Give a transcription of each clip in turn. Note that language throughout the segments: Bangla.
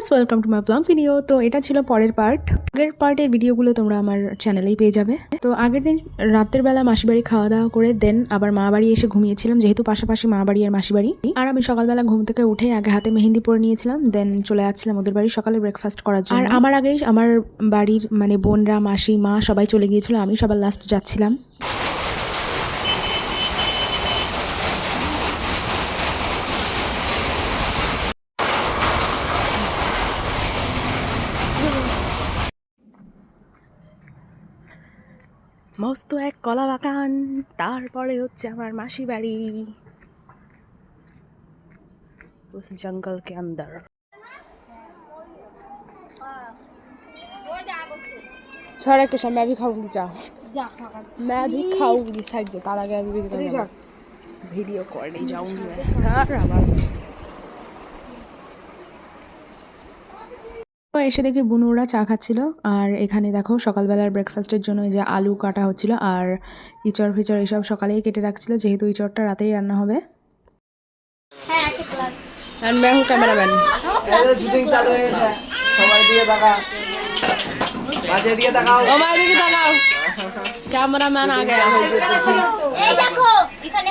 Guys welcome to my blog video তো এটা ছিল পরের পার্ট আগের পার্টের ভিডিওগুলো তোমরা আমার চ্যানেলেই পেয়ে যাবে। তো আগের দিন রাতের বেলা মাসি বাড়ি খাওয়া দাওয়া করে দেন আবার মা বাড়ি এসে ঘুমিয়েছিলাম, যেহেতু পাশাপাশি মা বাড়ি আর মাসি বাড়ি আর আমি সকালবেলা ঘুম থেকে উঠে আগে হাতে মেহেন্দি পরে নিয়েছিলাম দেন চলে যাচ্ছিলাম ওদের বাড়ি সকালে ব্রেকফাস্ট করার জন্য। আর আমার আগেই আমার বাড়ির মানে বোনরা, মাসি, মা সবাই চলে গিয়েছিল, আমি সবার লাস্ট যাচ্ছিলাম। মস্ত এক কলা বাগান তারপরে হচ্ছে আমার মাসি বাড়ি। জঙ্গল কে আন্দার। ছড়া একটু मैं भी खाऊंगी चाह मैं भी खाऊंगी তার আগে আমি ভিডিও করে নিয়ে আমার পর এসে দেখি বুনুরা চা খাচ্ছিল। আর এখানে দেখো সকালবেলার ব্রেকফাস্টের জন্য যে আলু কাটা হচ্ছিল আর ইচড় ফিচর এসব সকালেই কেটে রাখছিল যেহেতু ইচড়টা রাতেই রান্না হবে। ক্যামেরাম্যান ক্যামেরাম্যান আগে। এখানে।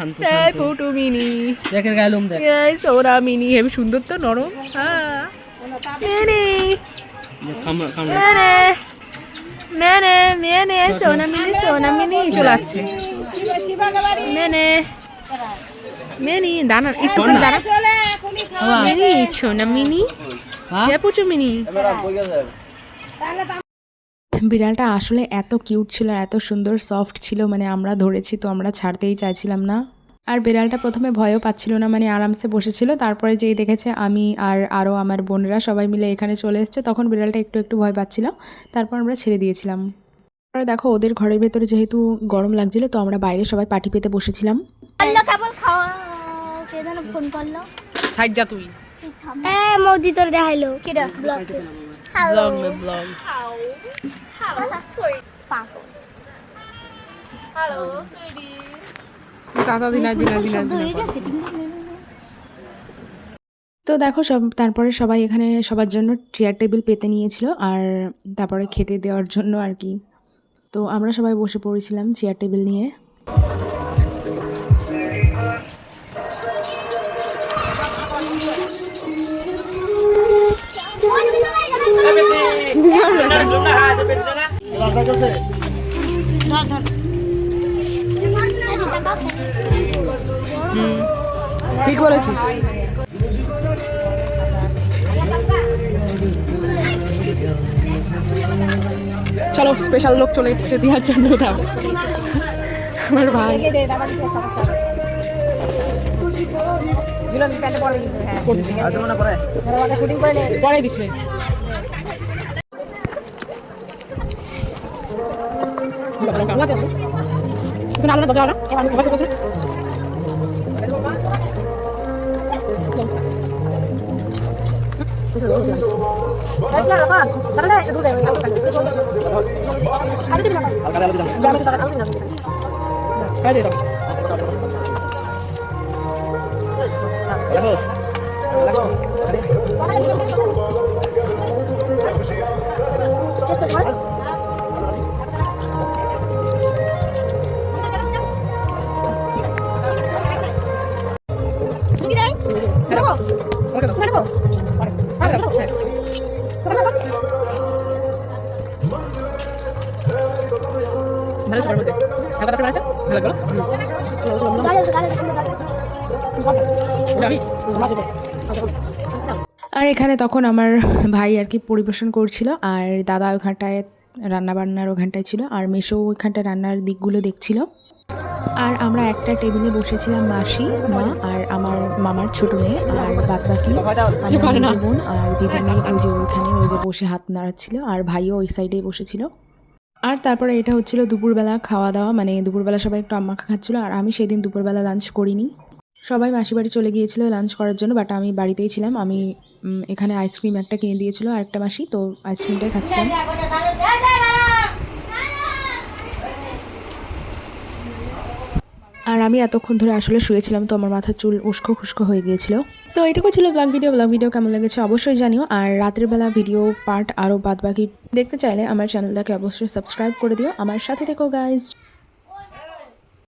শান্ত এই ফুটুমিনি দেখের গায়ে লোম দেখ। এই সোনা মিনি হেবি সুন্দর তো নরম। হ্যাঁ। মেনে মেনে মেনে মেনে সোনা মিনি সোনা মিনি চলে মেনে মেনি একটু মেনি সোনা মিনি। পুচু মিনি। বিড়ালটা আসলে এত কিউট ছিল আর এত সুন্দর সফট ছিল মানে আমরা ধরেছি তো আমরা ছাড়তেই চাইছিলাম না। আর বিড়ালটা প্রথমে ভয়ও পাচ্ছিল না মানে আরামসে বসেছিল। তারপরে যেই দেখেছে আমি আর আরও আমার বোনেরা সবাই মিলে এখানে চলে এসছে তখন বিড়ালটা একটু একটু ভয় পাচ্ছিল। তারপর আমরা ছেড়ে দিয়েছিলাম। তারপরে দেখো ওদের ঘরের ভেতরে যেহেতু গরম লাগছিল তো আমরা বাইরে সবাই পাটি পেতে বসেছিলাম। আল্লাহ কেবল খাওয়া। কে ফোন করল। সাইড তুই। এ মোদি তোর দেখাইলো। কিরা? ব্লগ হ্যালো ব্লগ দাদা দিনা দিনা দিনা শব্দ গেছে তো দেখো সব তারপরে সবাই এখানে সবার জন্য চেয়ার টেবিল পেতে নিয়েছিল আর তারপরে খেতে দেওয়ার জন্য আর কি। তো আমরা সবাই বসে পড়েছিলাম চেয়ার টেবিল নিয়ে। ঠিক বলেছিস। চলো স্পেশাল লোক চলে এসেছে দেওয়ার জন্য দাও। আমার ভাই। পরে পরে? না আলাদা বজাও না এবার আমি সবাইকে বলছি আর এখানে তখন আমার ভাই আর কি পরিবেশন করছিল, আর দাদা ওখানটায় রান্না বান্নার ওখানটায় ছিল, আর মেশো ওইখানটায় রান্নার দিকগুলো দেখছিল। আর আমরা একটা টেবিলে বসেছিলাম মাসি মা আর আমার মামার ছোট মেয়ে আর বাদ বাকি বোন আর দিদা মেয়ে ওই যে ওইখানে ওই যে বসে হাত নাড়াচ্ছিল আর ভাইও ওই সাইডেই বসেছিল আর তারপরে এটা হচ্ছিল দুপুরবেলা খাওয়া দাওয়া মানে দুপুরবেলা সবাই একটু আম্মাখা খাচ্ছিল আর আমি সেদিন দুপুরবেলা লাঞ্চ করিনি সবাই মাসি বাড়ি চলে গিয়েছিল লাঞ্চ করার জন্য বাট আমি বাড়িতেই ছিলাম আমি এখানে আইসক্রিম একটা কিনে দিয়েছিল আর একটা মাসি তো আইসক্রিমটাই খাচ্ছিলাম আর আমি এতক্ষণ ধরে আসলে শুয়েছিলাম, তো আমার মাথার চুল উস্কো খুস্কো হয়ে গিয়েছিল। তো এটুকু ছিল ব্লগ ভিডিও ব্লগ ভিডিও কেমন লেগেছে অবশ্যই জানিও। আর রাতের বেলা ভিডিও পার্ট আরও বাদ বাকি দেখতে চাইলে আমার চ্যানেলটাকে অবশ্যই সাবস্ক্রাইব করে দিও। আমার সাথে থেকো গাইজ